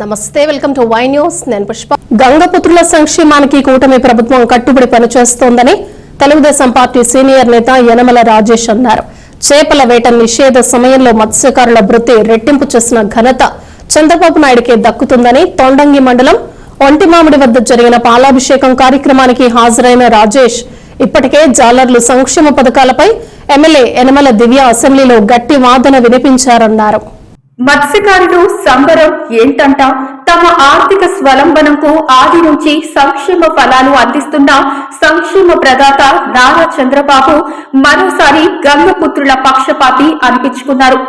నమస్తే welcome to Y news నేను పుష్ప. గంగపుత్రుల సంక్షేమానికి కూటమి ప్రభుత్వం కట్టుబడి పనిచేస్తోందని తెలుగుదేశం పార్టీ సీనియర్ నేత యనమల రాజేష్ అన్నారు. చేపల వేట నిషేధ సమయంలో మత్స్యకారుల వృత్తి రెట్టింపు చేసిన ఘనత చంద్రబాబు నాయుడికే దక్కుతుందని తొండంగి మండలం ఒంటిమామిడి వద్ద జరిగిన పాలాభిషేకం కార్యక్రమానికి హాజరైన రాజేష్ ఇప్పటికే జాలర్లు సంక్షేమ పథకాలపై ఎమ్మెల్యే యనమల దివ్య అసెంబ్లీలో గట్టి వాదన వినిపించారన్నారు. మత్స్యకారులు సంబరం ఏంటంట? తమ ఆర్థిక స్వలంబనంకు ఆది నుంచి సంక్షేమ ఫలాలు అందిస్తున్న సంక్షేమ ప్రదాత నారా చంద్రబాబు మరోసారి గంగపుత్రుల పక్షపాతి అనిపించుకున్నారు.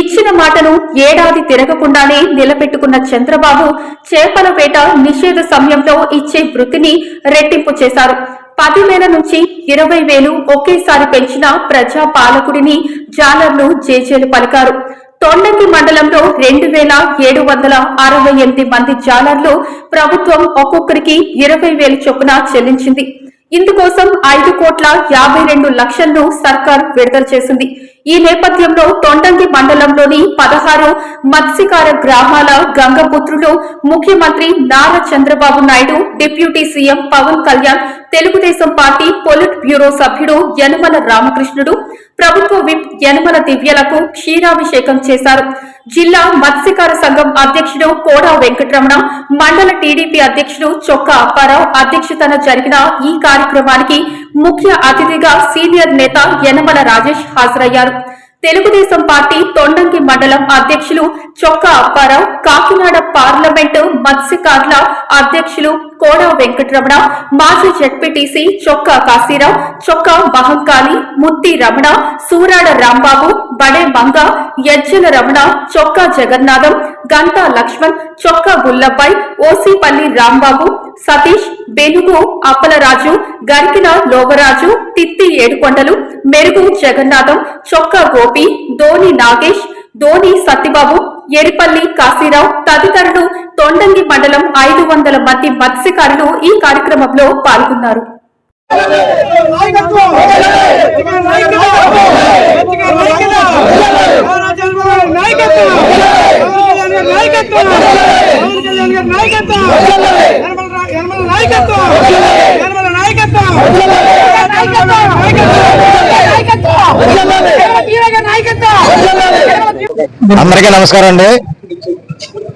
ఇచ్చిన మాటను ఏడాది తిరగకుండానే నిలబెట్టుకున్న చంద్రబాబు చేపల వేట నిషేధ సమయంలో ఇచ్చే వృత్తిని రెట్టింపు చేశారు. పదివేల నుంచి ఇరవై వేలు ఒకేసారి పెంచిన ప్రజా పాలకుడిని జాలర్లు జేజేలు పలికారు. తొండకి మండలంలో రెండు వేల ఏడు వందల అరవై ఎనిమిది మంది జాలర్లు ప్రభుత్వం ఒక్కొక్కరికి ఇరవై వేల చొప్పున చెల్లించింది. ఇందుకోసం ఐదు కోట్ల యాభై రెండు లక్షలను సర్కార్ విడుదల చేసింది. ఈ నేపథ్యంలో తొండంగి మండలంలోని పదహారు మత్స్యకార గ్రామాల గంగపుత్రులు ముఖ్యమంత్రి Nara Chandrababu Naidu deputy CM Pawan Kalyan Telugu Desam party politburo సభ్యుడు యనమల రామకృష్ణుడు ప్రభుత్వ విప్ యనమల దివ్యలకు క్షీరాభిషేకం చేశారు. జిల్లా మత్స్యకార సంఘం అధ్యక్షుడు కోడా వెంకటరమణ మండల టీడీపీ అధ్యక్షుడు చొక్కా అప్పారావు అధ్యక్షతన జరిగిన ఈ కార్యక్రమానికి ముఖ్య అతిథిగా సీనియర్ నేత యనమల రాజేష్ హాజరయ్యారు. తెలుగుదేశం పార్టీ తొండంగి మండలం అధ్యక్షులు చొక్కా అప్పారావు కాకినాడ పార్లమెంటు మత్స్యకారుల అధ్యక్షులు కోడా వెంకటరమణ మాజీ జడ్పీటీసీ చొక్కా కాశీరావు చొక్కా మహంకాళి ముత్తి రమణ సూరాడ రాంబాబు బడే మంగ యజ్జల రమణ చొక్కా జగన్నాథం గంటా లక్ష్మణ్ చొక్కా గుల్లబ్బాయ్ ఓసీపల్లి రాంబాబు సతీష్ బెనుగు అప్పలరాజు గరికిన లోవరాజు తిత్తి ఏడుకొండలు మెరుగు జగన్నాథం చొక్కా గోపి ధోని నాగేష్ ధోని సత్యబాబు ఎడిపల్లి కాశీరావు తదితరులు తొండంగి మండలం ఐదు వందల మంది మత్స్యకారులు ఈ కార్యక్రమంలో పాల్గొన్నారు. అందరికీ నమస్కారం అండి.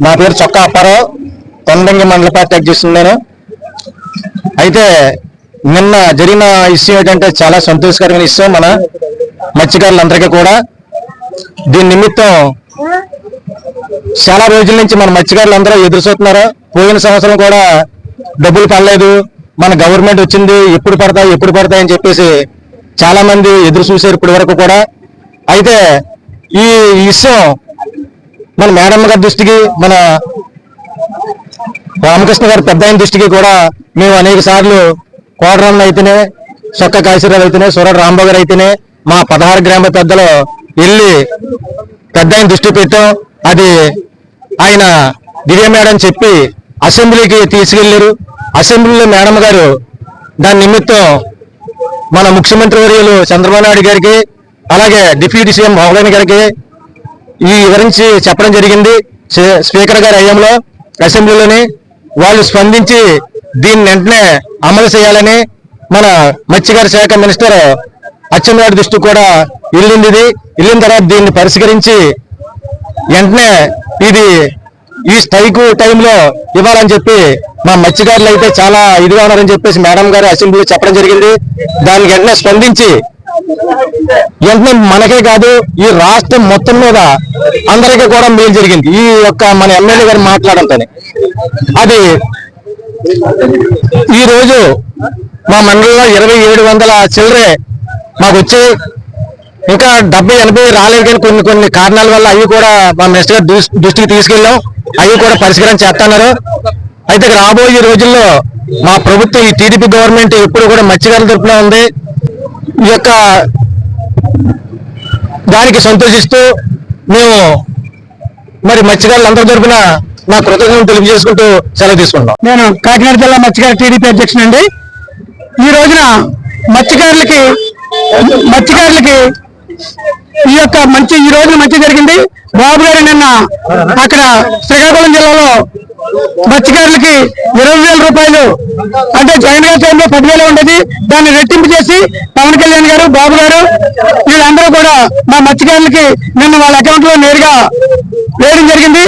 నా పేరు చొక్కా అప్పారావు. తొండంగి మండల పార్టీ అధ్యక్షుడు నేను. అయితే నిన్న జరిగిన ఇష్యూ ఏంటంటే చాలా సంతోషకరమైన ఇష్యూ మన మత్స్యకారులందరికీ కూడా. దీని నిమిత్తం చాలా రోజుల నుంచి మన మత్స్యకారులు అందరూ ఎదురు చూస్తున్నారు పోయిన సంవత్సరం కూడా డబ్బులు పడలేదు. మన గవర్నమెంట్ వచ్చింది ఎప్పుడు పడతాయి ఎప్పుడు పడతాయి అని చెప్పేసి చాలా మంది ఎదురు చూశారు ఇప్పటి వరకు కూడా. అయితే ఈ విషయం మన మేడమ్మ గారి దృష్టికి మన రామకృష్ణ గారి పెద్ద దృష్టికి కూడా మేము అనేక సార్లు కోటరమ్మ అయితేనే సొక్క కాశీరావు అయితేనే సూరడు రాంబాబు గారు అయితేనే మా పదహారు గ్రామ పెద్దలు వెళ్ళి పెద్ద ఆయన దృష్టి పెట్టాం. అది ఆయన దివ్య మేడం చెప్పి అసెంబ్లీకి తీసుకెళ్ళారు అసెంబ్లీలో మేడం గారు దాని నిమిత్తం మన ముఖ్యమంత్రి వర్యులు చంద్రబాబు నాయుడు గారికి అలాగే డిప్యూటీ సీఎం మోహన్ గారికి ఈ వివరించి చెప్పడం జరిగింది. స్పీకర్ గారి అయ్యంలో అసెంబ్లీలోని వాళ్ళు స్పందించి దీన్ని వెంటనే అమలు చేయాలని మన మత్స్యకార శాఖ మినిస్టర్ అచ్చెన్నాయుడు దృష్టి కూడా వెళ్ళింది ఇది వెళ్ళిన తర్వాత దీన్ని పరిష్కరించి వెంటనే ఇది ఈ స్ట్రైక్ టైంలో ఇవ్వాలని చెప్పి మా మత్స్యకారులు అయితే చాలా ఇదిగా ఉన్నారని చెప్పేసి మేడం గారు అసెంబ్లీలో చెప్పడం జరిగింది. దానికి వెంటనే స్పందించి వెంటనే మనకే కాదు ఈ రాష్ట్రం మొత్తం మీద అందరికీ కూడా మేలు జరిగింది. ఈ యొక్క మన ఎమ్మెల్యే గారు మాట్లాడంతో అది ఈ రోజు మా మండలంలో ఇరవై ఏడు వందల చిల్లరే మాకు వచ్చి ఇంకా డెబ్బై ఎనభై రాలేదు కానీ కొన్ని కొన్ని కారణాల వల్ల అవి కూడా మా మెస్ట్ గారు దృష్టి- దృష్టికి తీసుకెళ్ళాం. అవి కూడా పరిష్కారం చేస్తున్నారు. అయితే రాబోయే రోజుల్లో మా ప్రభుత్వం ఈ టీడీపీ గవర్నమెంట్ ఎప్పుడు కూడా మత్స్యకారుల తరఫున ఉంది. ఈ యొక్క దానికి సంతోషిస్తూ మేము మరి మత్స్యకారులు అందరి తరఫున నా కృతజ్ఞతలు తెలియజేసుకుంటూ సెలవు తీసుకుంటాం నేను కాకినాడ జిల్లా మత్స్యకార టీడీపీ అధ్యక్షునండి ఈ రోజున మత్స్యకారులకి మత్స్యకారులకి ఈ యొక్క మంచి ఈ రోజున మంచి జరిగింది. బాబు గారు నిన్న అక్కడ శ్రీకాకుళం జిల్లాలో మత్స్యకారులకి ఇరవై వేల రూపాయలు అంటే జగన్ గారి టైంలో పదివేలు ఉండేది. దాన్ని రెట్టింపు చేసి పవన్ కళ్యాణ్ గారు బాబు గారు వీళ్ళందరూ కూడా మా మత్స్యకారులకి నిన్న వాళ్ళ అకౌంట్లో నేరుగా వేయడం జరిగింది.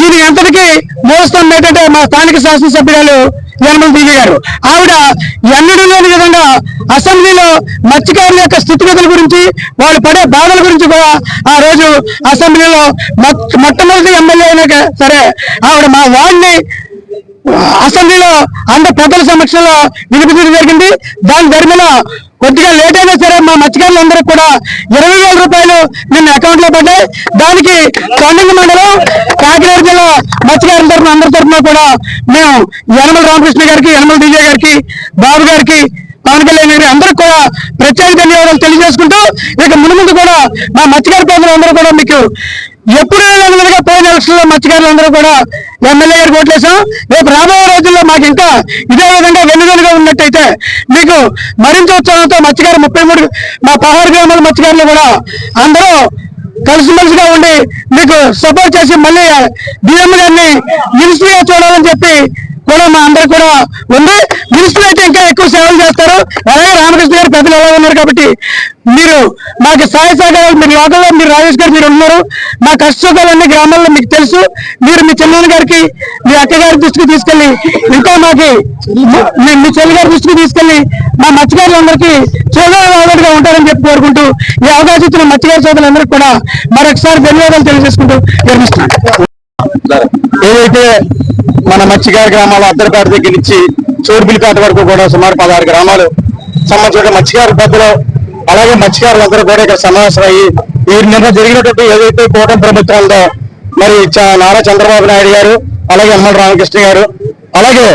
దీనికి అంతటికి మోస్తుంది ఏంటంటే మా స్థానిక శాసనసభ్యురాలు యనమల దివ్య గారు. ఆవిడ ఎన్నడూ లేని విధంగా అసెంబ్లీలో మత్స్యకారుల యొక్క స్థితిగతుల గురించి వాళ్ళు పడే బాధల గురించి కూడా ఆ రోజు అసెంబ్లీలో మొట్టమొదటి ఎమ్మెల్యే అయినాక సరే ఆవిడ మా వార్డుని అసెంబ్లీలో అందరు పెద్దల సమక్షంలో వినిపించడం జరిగింది. దాని ధర్మలో కొద్దిగా లేట్ అయినా సరే మా మత్స్యకారులందరూ కూడా ఇరవై వేల రూపాయలు నిన్న అకౌంట్లో పడ్డాయి. దానికి కొండంగి మండలం కాకినాడ జిల్లా మత్స్యకారుల తరఫున అందరి తరఫున కూడా మేము యనమల రామకృష్ణ గారికి యనమల విజయ్ గారికి బాబు గారికి పవన్ కళ్యాణ్ గారి అందరికి కూడా ప్రత్యేక ధన్యవాదాలు తెలియజేసుకుంటూ ఇక మునుముందు కూడా మా మత్స్యకార ప్రజలందరూ కూడా మీకు ఎప్పుడు లేని పోయిన ఎలక్షన్లో మత్స్యకారులందరూ కూడా ఎమ్మెల్యే గారికి ఓట్లేసాం రేపు రాబోయే రోజుల్లో మాకు ఇంకా ఇదే విధంగా వెన్నుదనుగా ఉన్నట్టయితే మీకు మరింత ఉత్సాహంతో మత్స్యకారు ముప్పై మూడు మా పదహారు గ్రామాల మత్స్యకారులు కూడా అందరూ కలిసిమెలిసిగా ఉండి మీకు సపోర్ట్ చేసి మళ్ళీ డిఎం గారిని మినిస్ట్రీగా చూడాలని చెప్పి కూడా మా అందరు కూడా ఉంది. మినిస్టర్ అయితే ఇంకా ఎక్కువ సేవలు చేస్తారు. అలాగే రామకృష్ణ గారు పెద్దలు ఎలా ఉన్నారు కాబట్టి మీరు మాకు సహాయ సహకారాలు మీరు లోకల్లో మీరు రాజేష్ గారు మీరు ఉన్నారు. మా కష్టసుఖాలన్నీ గ్రామాల్లో మీకు తెలుసు. మీరు మీ చిన్నాన్న గారికి మీ అక్క దృష్టికి తీసుకెళ్ళి ఇంకా మాకి మీ మీ చెల్లి గారి దృష్టికి తీసుకెళ్ళి మా మత్స్యకారులందరికీ చూడగా ఉంటారని చెప్పి కోరుకుంటూ ఈ అవకాశం ఇచ్చిన మత్స్యకార సోదరులందరికీ కూడా మరొకసారి ధన్యవాదాలు తెలియజేసుకుంటూ విరమిస్తున్నాను. ఏదైతే మన మత్స్యకార గ్రామాలు అద్దరిపేట దగ్గర నుంచి చోటుపిల్లిపేట వరకు కూడా సుమారు పదహారు గ్రామాలు సంబంధించిన మత్స్యకార పెద్దలు అలాగే మత్స్యకారులందరూ కూడా ఇక్కడ సమావేశమయ్యి ఈ నిన్న జరిగినటువంటి ఏదైతే కూటమి ప్రభుత్వాలతో మరి చ- నారా చంద్రబాబు నాయుడు గారు అలాగే యనమల రామకృష్ణ గారు అలాగే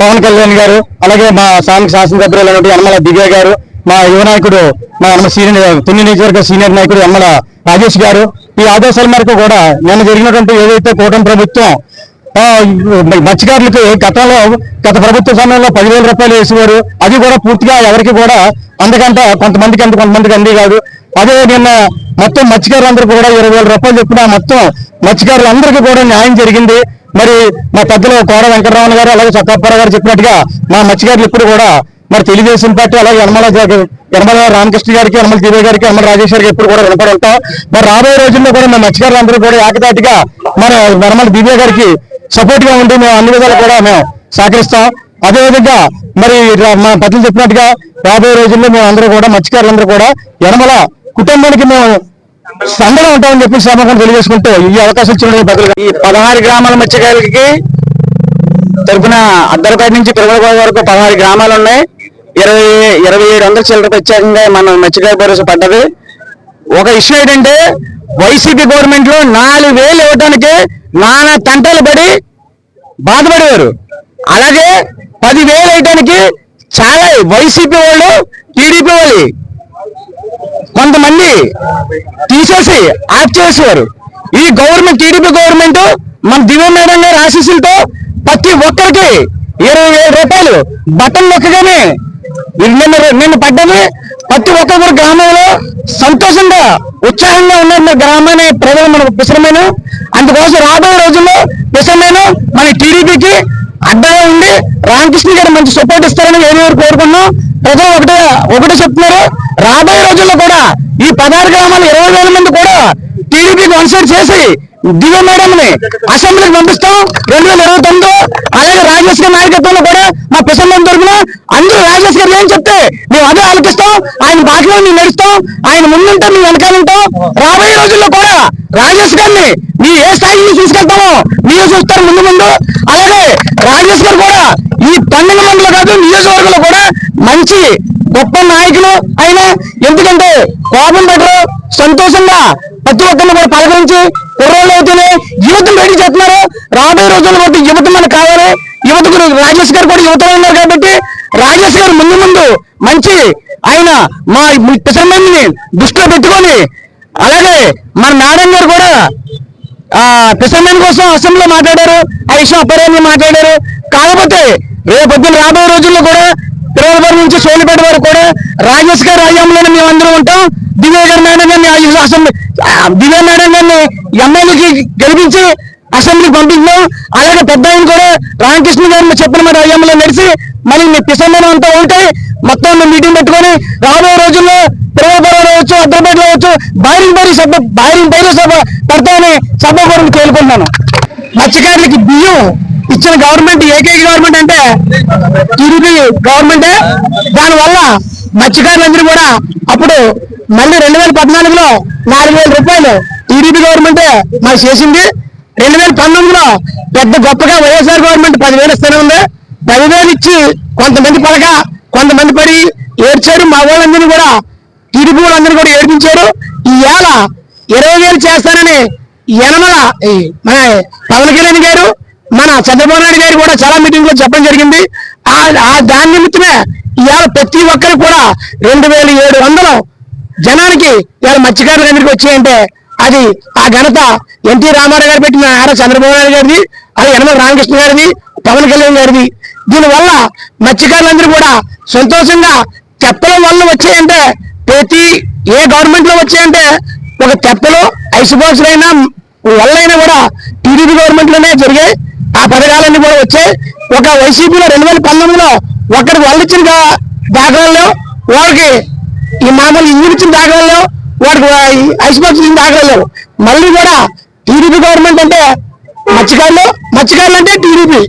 పవన్ కళ్యాణ్ గారు అలాగే మా స్థానిక శాసనసభ్యులైనటువంటి యనమల దివ్య గారు మా యువ నాయకుడు మా యనమల సీనియర్ తుని నియోజకవర్గ సీనియర్ నాయకుడు యనమల రాజేష్ గారు. ఈ ఆదేశాల మేరకు కూడా నిన్న జరిగినటువంటి ఏదైతే కూటమి ప్రభుత్వం మత్స్యకారులకి మత్స్యకారులకు గతంలో గత ప్రభుత్వ సమయంలో పదివేల రూపాయలు వేసేవారు. అది కూడా పూర్తిగా ఎవరికి కూడా అందుకంటే కొంతమందికి అంత కొంతమందికి అంది కాదు. అదే నిన్న మొత్తం మత్స్యకారులందరూ కూడా ఇరవై వేల రూపాయలు చెప్పిన మొత్తం మత్స్యకారులందరికీ కూడా న్యాయం జరిగింది. మరి మా పెద్దలు కోర వెంకటరామన్ గారు అలాగే చక్కాప్పారావు గారు చెప్పినట్టుగా మా మత్స్యకారులు ఇప్పుడు కూడా మరి తెలుగుదేశం పార్టీ అలాగే యనమల యనమల రామకృష్ణ గారికి యనమల దివ్య గారికి యనమల రాజేష్ గారికి ఎప్పుడు కూడా వినపడి ఉంటాం. మరి రాబోయే రోజుల్లో కూడా మా మత్స్యకారులందరూ కూడా ఏకదాటిగా మన యనమల దివ్య గారికి సపోర్ట్గా ఉండి మేము అన్ని విధాలు కూడా మేము సహకరిస్తాం. అదే విధంగా మరి మా పెద్దలు చెప్పినట్టుగా రాబోయే రోజుల్లో మేము అందరూ కూడా మత్స్యకారులందరూ కూడా యనమల కుటుంబానికి మేము సందడం ఉంటామని చెప్పి శ్రమకుండా తెలియజేసుకుంటూ ఈ అవకాశం ఇచ్చిన పెద్దలు ఈ పదహారు గ్రామాల మత్స్యకారులకి తరపున అద్దరపేట నుంచి తిరుమల వరకు పదహారు గ్రామాలు ఉన్నాయి. ఇరవై ఇరవై ఏడు వందల చిల్లర ప్రత్యేకంగా మన మత్స్యకార భరోసా పడ్డది. ఒక ఇష్యూ ఏంటంటే వైసీపీ గవర్నమెంట్లో నాలుగు వేలు ఇవ్వడానికి నానా తంటలు పడి బాధపడేవారు. అలాగే పదివేలు వేయడానికి చాలా వైసీపీ వాళ్ళు టీడీపీ వాళ్ళు కొంతమంది తీసేసి ఆఫ్ చేసేవారు. ఈ గవర్నమెంట్ టీడీపీ గవర్నమెంట్ మన దివ్య మేడం గారి ఆశీస్సులతో ప్రతి ఒక్కరికి ఇరవై వేల రూపాయలు బటన్ నొక్కగానే నిన్న నిన్న పడ్డది. ప్రతి ఒక్కరు గ్రామంలో సంతోషంగా ఉత్సాహంగా ఉన్నారు మన గ్రామాన్ని ప్రజలు మనకు పిసరమైన అందుకోసం రాబోయే రోజుల్లో పిసరమైన మన టీడీపీకి అడ్డంగా ఉండి రామకృష్ణ గారు మంచి సపోర్ట్ ఇస్తారని వేరే వారు కోరుకున్నాం ప్రజలు ఒకటే ఒకటే చెప్తున్నారు. రాబోయే రోజుల్లో కూడా ఈ పదహారు గ్రామాలు ఇరవై వేల మంది కూడా టీడీపీకి కన్సిడర్ చేసి దివ్య మేడం ని అసెంబ్లీకి పంపిస్తాం. రెండు వేల ఇరవై తొమ్మిది అలాగే రాజేష్ గారి నాయకత్వంలో కూడా మా పిసంలో దొరికిన అందరూ రాజేష్ గారు ఏం చెప్తే మేము అదే ఆలోచిస్తాం ఆయన బాటలో మేము నడుస్తాం ఆయన ముందుంటే మేము వెనకాలంటాం రాబోయే రోజుల్లో కూడా రాజేష్ గారిని మీ ఏ స్థాయికి తీసుకెళ్తామో మీరు చూస్తారు ముందు ముందు. రాజేష్ కూడా ఈ పన్నెండు మండలం కాదు నియోజకవర్గంలో కూడా మంచి గొప్ప నాయకులు ఆయన ఎందుకంటే కోపం పెట్టరు సంతోషంగా ప్రతి ఒక్కరిని కూడా పలకరించి కుర్రోళ్ళు అయితేనే యువతను రెడీ చేస్తున్నారు. రాబోయే రోజుల్లో బట్టి యువత మనకు కావాలి. యువతకు రాజేష్ గారు కూడా యువతలో ఉన్నారు కాబట్టి రాజేష్ గారు ముందు ముందు మంచి ఆయన మా పిసర్మందిని దృష్టిలో పెట్టుకొని అలాగే మన నారాయణ గారు కూడా ఆ కోసం అసెంబ్లీలో మాట్లాడారు ఆ విషయం అప్పరేమి మాట్లాడారు. కాకపోతే రేపు పొద్దున్న రాబోయే రోజుల్లో కూడా తిరువనపురం నుంచి సోలిపేట వరకు కూడా రాజేష్ గారి హయాంలోనే మేము అందరం ఉంటాం. దివ్య గారి మేడం గారిని అసెంబ్లీ దివ్య మేడం గారిని ఎమ్మెల్యేకి గెలిపించి అసెంబ్లీకి పంపించాం అలాగే పెద్ద ఆయన కూడా రామకృష్ణ గారు చెప్పిన మాట హయాంలో నడిచి మరి మీ పిసంబరం అంతా ఉంటే మొత్తం మీటింగ్ పెట్టుకొని రాబోయే రోజుల్లో తిరువపూర్లో రావచ్చు హైదరాబాద్ వచ్చు బాయిరింగ్ బైరి సభ బాయిరింగ్ బైరి సభ పెడతామని సభ కూడా కోరుకుంటున్నాను. మత్స్యకారులకి బియ్యం ఇచ్చిన గవర్నమెంట్ ఏకైక గవర్నమెంట్ అంటే టీడీపీ గవర్నమెంటే దానివల్ల మత్స్యకారులందరూ కూడా అప్పుడు మళ్ళీ రెండు వేల పద్నాలుగులో నాలుగు వేల రూపాయలు టీడీపీ గవర్నమెంటే మాకు చేసింది. రెండు వేల పంతొమ్మిదిలో పెద్ద గొప్పగా వైఎస్ఆర్ గవర్నమెంట్ పదివేలు ఇస్తూనే ఉంది. పదివేలు ఇచ్చి కొంతమంది పడక కొంతమంది పడి ఏడ్చారు. మా వాళ్ళందరినీ కూడా టీడీపీ వాళ్ళందరినీ కూడా ఏడిపించారు. ఈ ఏళ ఇరవై వేలు చేస్తానని యనమల ఈ మన పవన్ కళ్యాణ్ గారు మన చంద్రబాబు నాయుడు గారు కూడా చాలా మీటింగ్లో చెప్పడం జరిగింది. ఆ దాని నిమిత్తమే ఇవాళ ప్రతి ఒక్కరు కూడా రెండు వేల ఏడు వందలు జనానికి ఇవాళ మత్స్యకారుల దగ్గరికి వచ్చాయంటే అది ఆ ఘనత ఎన్టీ రామారావు గారు పెట్టిన ఆర చంద్రబాబు నాయుడు గారిది అది యనమల రామకృష్ణ గారిది పవన్ కళ్యాణ్ గారిది. దీనివల్ల మత్స్యకారులందరూ కూడా సంతోషంగా చెప్పడం వల్ల వచ్చాయంటే ప్రతి ఏ గవర్నమెంట్లో వచ్చాయంటే ఒక తెప్పలో ఐస్ బాక్స్ అయినా వల్లైనా కూడా టీడీపీ గవర్నమెంట్లోనే జరిగాయి. ఆ పథకాలన్నీ కూడా వచ్చాయి. ఒక వైసీపీలో రెండు వేల పంతొమ్మిదిలో ఒకరికి వాళ్ళు ఇచ్చిన దా- వాళ్ళకి ఈ మామూలు ఇంజిన్ ఇచ్చిన దాఖలలో వాడికి ఐస్ బాక్స్ ఇచ్చిన దాఖలలో మళ్ళీ కూడా టీడీపీ గవర్నమెంట్ అంటే మత్స్యకారులు? మత్స్యకారులు అంటే టీడీపీ.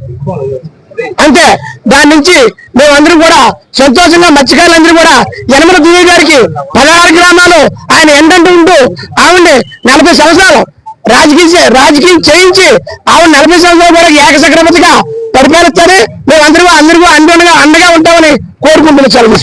అంతే దాని నుంచి మేమందరం కూడా సంతోషంగా మత్స్యకారులందరూ కూడా యనమల దివ్య గారికి పదహారు గ్రామాలు ఆయన ఎండంటూ ఉంటూ ఆవిడ నలభై సంవత్సరాలు రాజకీయ రాజకీయం చేయించి ఆవిడ నలభై సంవత్సరాలు కూడా ఏకసక్రమతిగా పరిపాలిస్తారని మేమందరూ అందరూ అండగా అండగా ఉంటామని కోరుకుంటున్నాం సెలవు